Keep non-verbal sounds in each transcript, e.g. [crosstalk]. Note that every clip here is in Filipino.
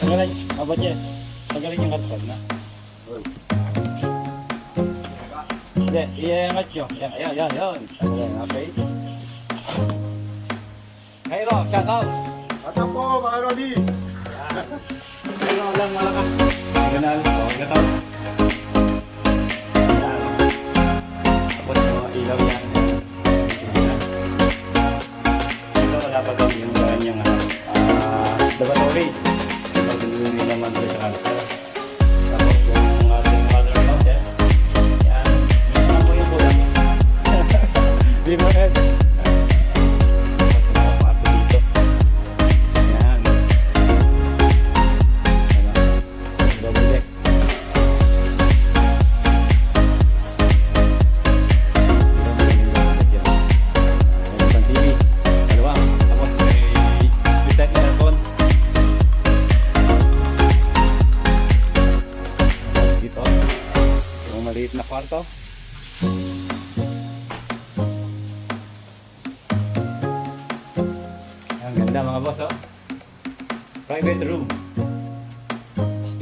Tagalan, abad niya. Tagalan yung karton na. Hindi, iangat nyo. Yan, yan, yan, yan. Okay. Kairo, shout out. Ata po, mga Rodi. Kairo lang malakas. Ganal, gataw. Yan. Tapos mga ilaw yan. Ito wala pa daw yung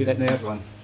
Split type na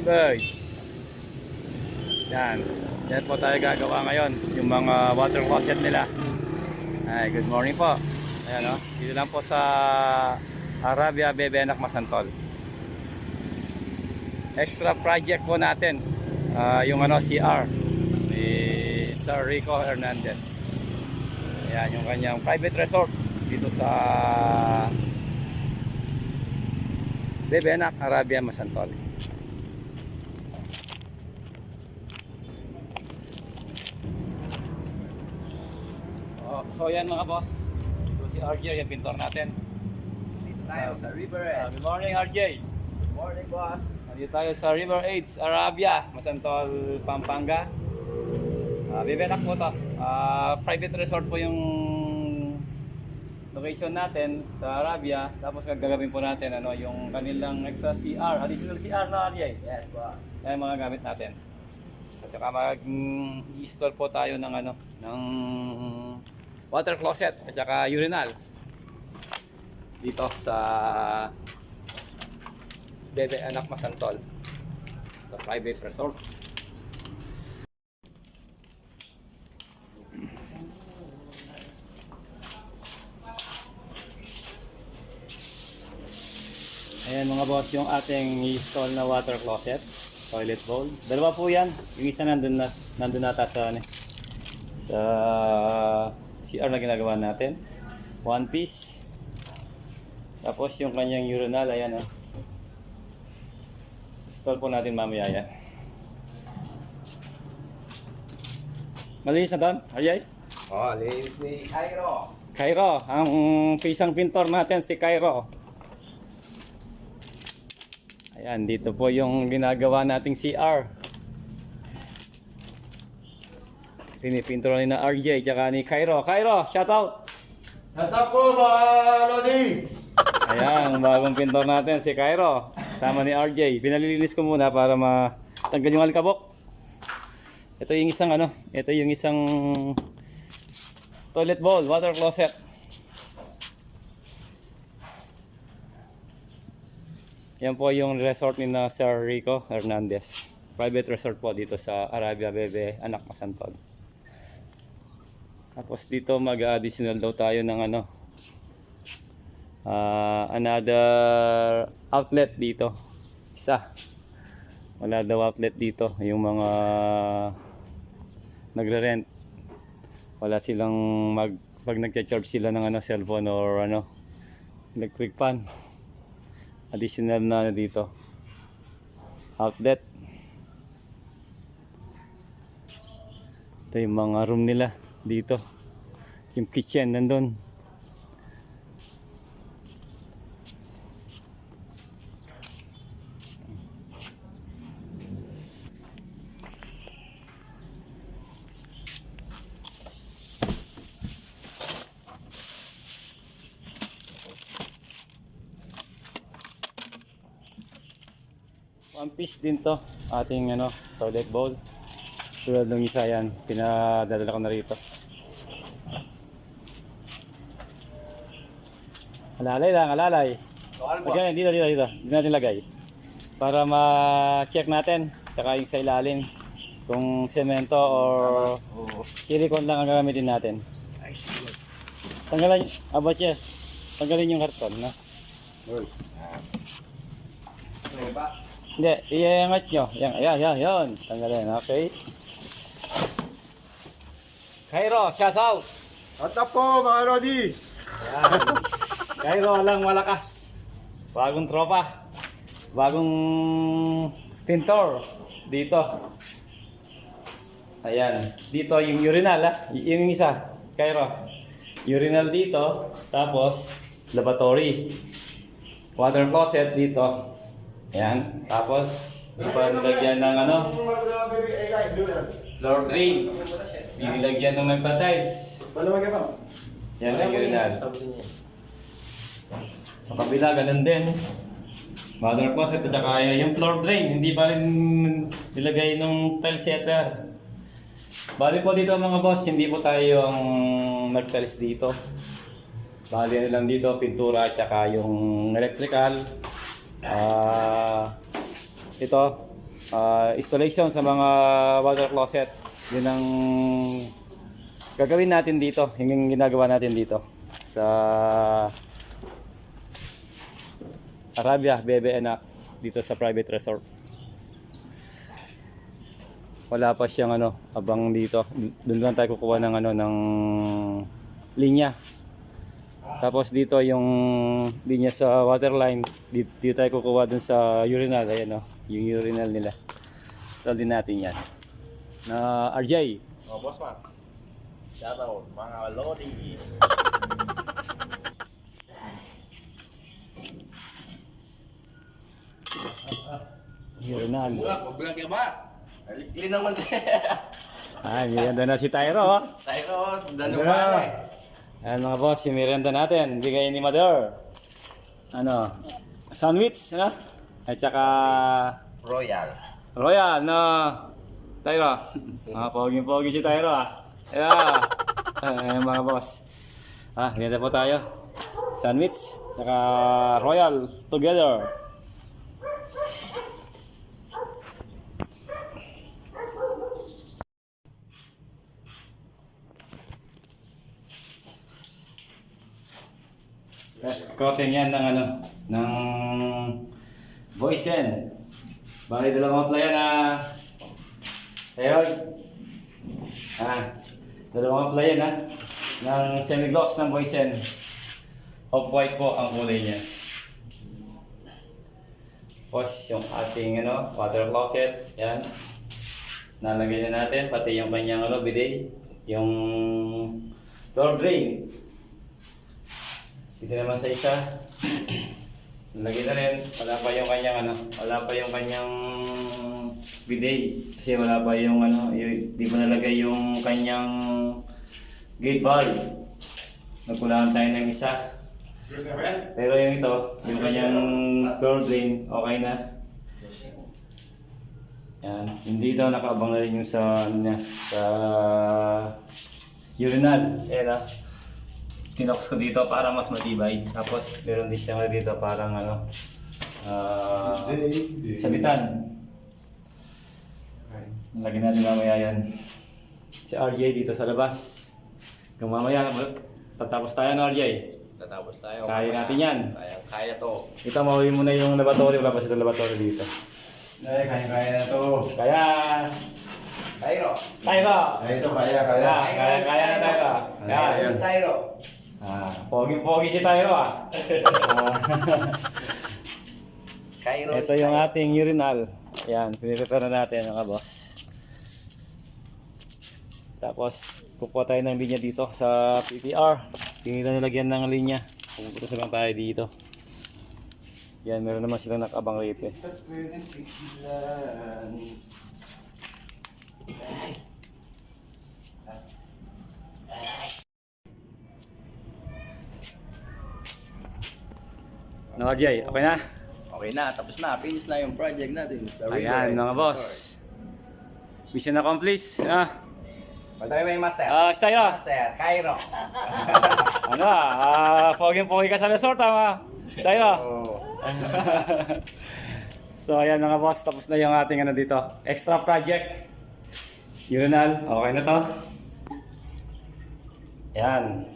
Rivers. Yan. Yan po tayo gagawa ngayon. Yung mga water closet nila. Ay, good morning po. Ayan o. Dito lang po sa Arabia Bebenak Masantol. Extra project po natin. ah, yung ano CR. Ni Sir Rico Hernandez. Ayan, yung kanyang private resort dito sa Bebenak, Arabia Masantol. So yan mga boss. Ito si RJ, yung pintor natin. Dito tayo sa River Uh, Edge. good morning RJ. Morning, boss. Nandito tayo sa River Aids, Arabia, Masantol, Pampanga. Uh, Bibenak po to. Ah, private resort po yung location natin sa Arabia. Tapos gagawin po natin ano, yung kanilang extra CR, additional CR na RJ. Yes, boss. Yan mga gamit natin. At saka mag-install po tayo ng ano, ng water closet at saka urinal dito sa Bebe Anak Masantol sa private resort. Ayan mga boss, yung ating install na water closet, toilet bowl. Dalawa po yan. Yung isa nandun, na, nandun nata sa, ano, sa CR na ginagawa natin. One piece. Tapos yung kanyang urinal, ayan oh. Install po natin mamaya yan. Malinis na doon, Ayay? Oh, linis ni Cairo. Cairo, ang pisang pintor natin si Cairo. Ayan, dito po yung ginagawa nating CR. Pinipintor ni na RJ tsaka ni Cairo. Cairo, shout out! Ata po, mga Rodi. Ayan, bagong pintor natin si Cairo. Sama ni RJ. Pinalilinis ko muna para matanggal yung alikabok. Ito yung isang ano, ito yung isang toilet bowl, water closet. Yan po yung resort ni na Sir Rico Hernandez. Private resort po dito sa Arabia Bebe, Anak Masantol. Tapos dito mag-additional daw tayo ng ano, ah, another outlet dito. Isa. Wala daw outlet dito. Yung mga nagre-rent. Wala silang mag pag nagcha-charge sila ng ano cellphone or ano electric fan. Additional na ano dito. Outlet. Ito yung mga room nila dito. Yung kitchen nandun. One piece din to, ating ano, toilet bowl. Tulad ng isa yan, pinadadala ko na rito. Alalay lang, alalay. Lagyan, dito, dito, dito. Dito natin lagay. Para ma-check natin, tsaka yung sa ilalim. Kung semento or silicone lang ang gagamitin natin. Tanggalan, about siya. Tanggalin yung karton, no? Ano ba? Hindi, iangat nyo. Yan, ayan, yan, yan. Tanggalin, okay? Cairo, shout out! At po mga Lodi. Yan. Cairo lang malakas. Bagong tropa. Bagong tintor dito. Ayan. Dito yung urinal ha. Y- Yung isa. Cairo. Urinal dito. Tapos lavatory. Water closet dito. Ayan. Tapos nilagyan ng ano. Floor drain. Nilagyan ng nagpa-tiles. Malamag ka pa. Yan ang urinal. Sa kabila, ganun din. Mother closet at saka yung floor drain, hindi pa rin nilagay nung tile setter. Bali po dito mga boss, hindi po tayo ang nag-tiles dito. Bali ano lang dito, pintura at saka yung electrical. Ah, ito, ah, installation sa mga water closet. Yun ang gagawin natin dito, yung ginagawa natin dito sa Arabia, Bebe Anak dito sa private resort. Wala pa siyang ano, abang dito. Doon lang tayo kukuha ng ano ng linya. Tapos dito yung linya sa waterline, dito, dito tayo kukuha dun sa urinal, ayan oh, yung urinal nila. Install din natin yan. Na RJ, Oh, boss man. Shout out, mga Lodi. Urinal. Burak, magbulag ka ba? Alikli naman. [laughs] Ay, miranda na si Tyro oh. Tayo, danuman eh. Ayan mga boss, yung merienda natin, bigay ni Mother. Ano, sandwich, ano? At saka Royal. Royal, no? Tyro. [laughs] Ah, pogi-pogi si Tyro ah. Yeah. Ayan mga boss. Ah, merienda po tayo. Sandwich, saka Royal, together. Yes, coating yan ng ano, ng Voicen. Bali dalawang applyan na Ayun. Ah, dalawang applyan na ng semi-gloss ng Voicen. Off-white po ang kulay niya. Tapos yung ating ano, water closet, yan. Nalagay na natin, pati yung kanyang ano, bidet, yung door drain. Dito naman sa isa. Lagi na rin. Wala pa yung kanyang ano, wala pa yung kanyang bidet. Kasi wala pa yung ano, y- di pa nalagay yung kanyang gate valve. Nagkulangan tayo ng isa. Pero yung ito, yung kanyang floor drain, okay na. Yan. Hindi ito nakaabang na rin yung sa, ano niya, sa urinal. Ayan ah. Tinox ko dito para mas matibay. Tapos meron din siya dito parang ano, ah, sabitan. Lagyan natin mamaya yan. Si RJ dito sa labas. Kung mamaya, tatapos tayo no RJ. Tatapos tayo. Kaya natin yan. Kaya, kaya to. Ito mauwi mo na yung laboratory, wala pa sa laboratory dito. Ay, kaya-kaya na to. Kaya, tayo Ay, ito, kaya, kaya. Kaya, kaya, kaya na tayo. Kaya, Ayan. Tyro. Ah, pogi-pogi si Tyro ah. [laughs] Ah. Cairo Ito yung ating urinal. Yan, pinipipera natin mga boss. Tapos, kukuha tayo ng linya dito sa PPR. Tingin na nilagyan ng linya. Pupunta sa lang tayo dito. Yan, meron naman silang nakabang rito eh. Ka, Jay? Okay na? Okay na, tapos na. Finish na yung project natin sa Ayan, mga boss. Mission accomplished. Ah, Pag tayo may master. ah, style ah. Master, Cairo. [laughs] Ano ah, ah, poging-pogi ka sa resort ah. oh. [laughs] So ayan mga boss, tapos na yung ating ano dito. Extra project. Urinal, okay na to. Ayan.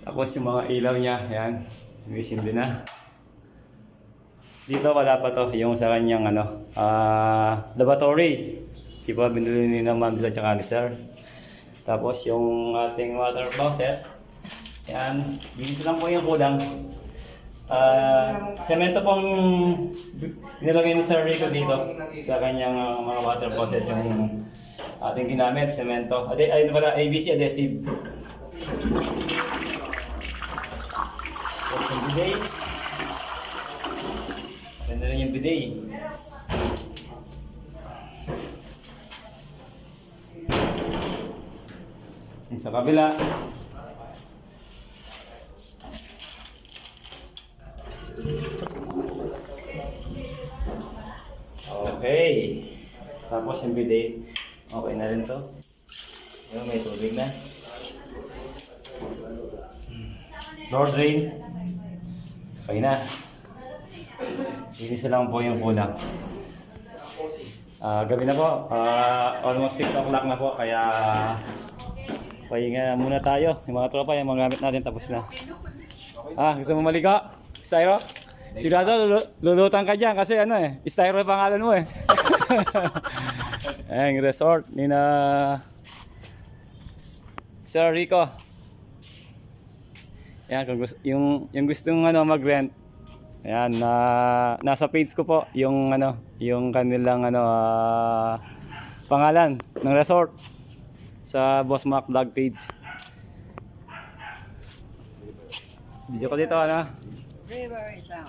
Tapos yung mga ilaw niya, ayan. Sumisindi na. Dito wala pa to, yung sa kanyang ano, ah, lavatory. Di ba binili ni naman sila tsaka ni sir. Tapos yung ating water closet. Ayan, bilis lang po yung kulang. Ah, semento pong nilagay ni Sir Rico dito sa kanyang ah, mga water closet yung ating ginamit, semento. Ade, ay, pala, ABC adhesive. Tapos yung bidet. Ganda rin yung bidet. Yung sa kabila. Okay. Tapos yung bidet, okay na rin to. Yung may tubig na. Floor drain. Okay na. Inis lang po yung kulang. Ah, gabi na po. Ah, almost 6 o'clock na po. Kaya pahinga muna tayo. Yung mga tropa, yung mga gamit natin tapos na. Ah, gusto mo maligo? Styro? Sigurado lulu- lulutan ka dyan kasi ano eh, Styro yung pangalan mo eh. [laughs] Yung resort ni na Sir Rico. Ayan, kung gusto, yung, yung gustong ano, mag-rent, ayan, na, nasa page ko po yung ano, yung kanilang ano, ah, pangalan ng resort sa Boss Mac vlog page. Video ko dito, ano? River isang.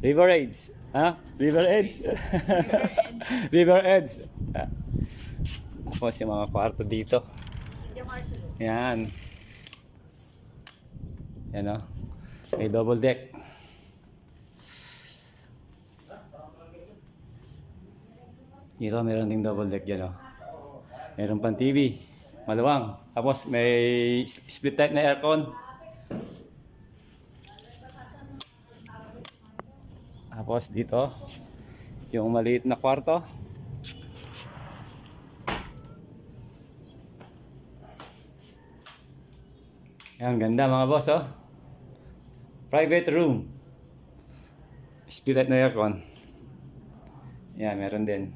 River Aids. Ha? River Aids. River Aids. [laughs] Ah. Tapos yung mga kwarto dito. Yan. Yan o. May double deck. Dito meron ding double deck yan o. Meron pang TV. Maluwang. Tapos may split type na aircon. Tapos dito, yung maliit na kwarto. Yan, ganda mga boss, oh. Private room. Split na aircon. Yan, meron din.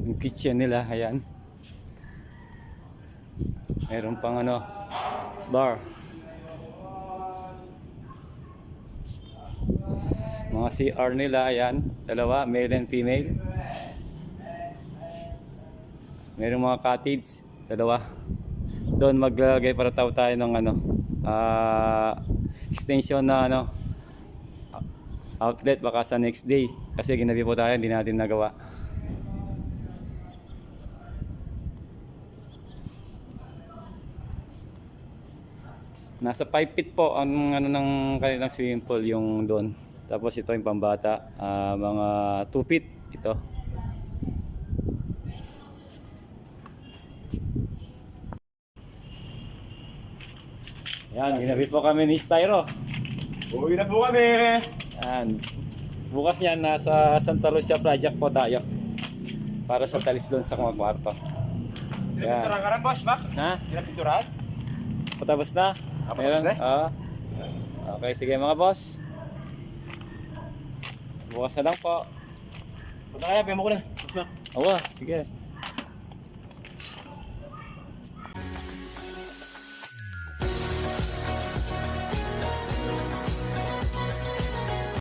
Yung kitchen nila, ayan. Meron pang ano, bar. Mga CR nila, ayan. Dalawa, male and female. Meron mga cottage, dalawa. Doon maglalagay para tao tayo ng ano, ah, extension na ano, outlet baka sa next day. Kasi ginabi po tayo, hindi natin nagawa. Nasa 5 feet po ang ano ng kanilang swimming pool yung doon. Tapos ito yung pambata, ah, mga 2 feet ito. Yan, ginabit po kami ni Styro. Uwi na po kami! Yan. Bukas niyan, nasa Santa Lucia Project po tayo. Para sa talis doon sa mga kwarto. Yan. Pinapinturahan ka na, boss, Mac? Ha? Pinapinturahan? Patapos na? Ah, patapos Meron? na? Oo. Okay, sige mga boss. Bukas na lang po. Punta kaya, pimo ko na. Mas. Oo, sige.